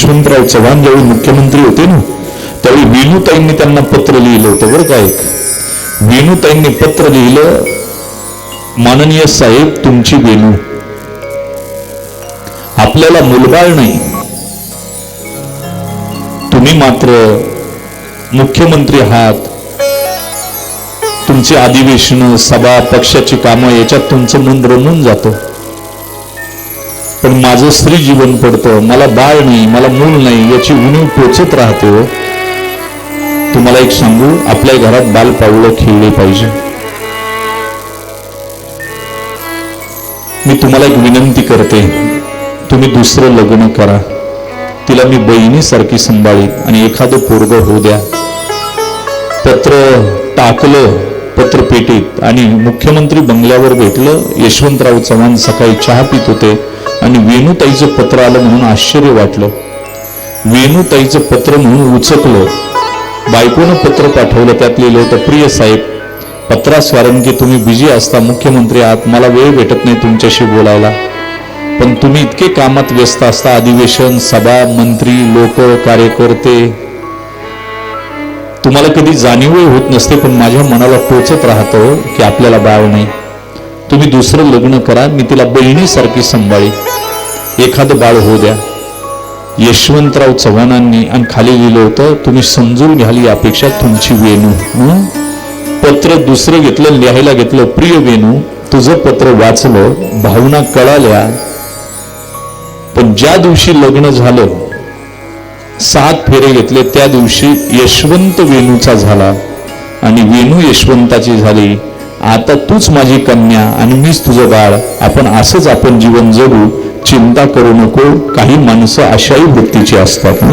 यशवंतराव चव्हाण ज्यावेळी मुख्यमंत्री होते ना त्यावेळी वेणुताईंनी त्यांना पत्र लिहिलं होतं बरं का एक. वेणुताईंनी पत्र लिहिलं माननीय साहेब तुमची वेणू. आपल्याला मुलबाळ नाही. तुम्ही मात्र मुख्यमंत्री आहात. तुमची अधिवेशन सभा पक्षाची कामं याच्यात तुमचं मन रमून जातं. पण माझं स्त्री जीवन पडतं मला बाळ नाही मला मूल नाही याची उणीव टोचत राहते हो. तुम्हाला एक सांगू आपल्या घरात बाल पावलं खेळले पाहिजे. मी तुम्हाला एक विनंती करते तुम्ही दुसरं लग्न करा. तिला मी बहिणीसारखी सांभाळीन आणि एखादं पोरग होऊ द्या. पत्र टाकलं पत्रपेटीत आणि मुख्यमंत्री बंगल्यावर भेटलं यशवंतराव चव्हाण सकाळी चहा पित होते. आणि वेणूताईचं पत्र आलं म्हणून आश्चर्य वाटलं. वेणूताईचं पत्र म्हणून उचकलं. बायकोनं पत्र पाठवलं त्यात लिहिलं होतं प्रिय साहेब पत्रास कारण की तुम्ही बिझी असता मुख्यमंत्री आहात मला वेळ भेटत नाही तुमच्याशी बोलायला. पण तुम्ही इतके कामात व्यस्त असता अधिवेशन सभा मंत्री लोक कार्यकर्ते. तुम्हाला कधी जाणीवही होत नसते पण माझ्या मनाला टोचत राहतं की आपल्याला बाळ नाही. तुम्ही दुसरं लग्न करा मी तिला बहिणीसारखी सांभाळी. एखादं बाळ होऊ द्या. यशवंतराव चव्हाणांनी आणि खाली लिहिलं होतं तुम्ही समजून घ्याल ही अपेक्षा तुमची वेणू. पत्र दुसरं घेतलं लिहायला घेतलं प्रिय वेणू तुझं पत्र वाचलं भावना कळाल्या. पण ज्या दिवशी लग्न झालं सात फेरे घेतले त्या दिवशी यशवंत वेणूचा झाला. आणि वेणू यशवंताची झाली. आता तूच माझी कन्या आणि मीच तुझं बाळ. आपण असंच आपण जीवन जगू चिंता करू नको. काही माणसं अशाही वृत्तीची असतात ना.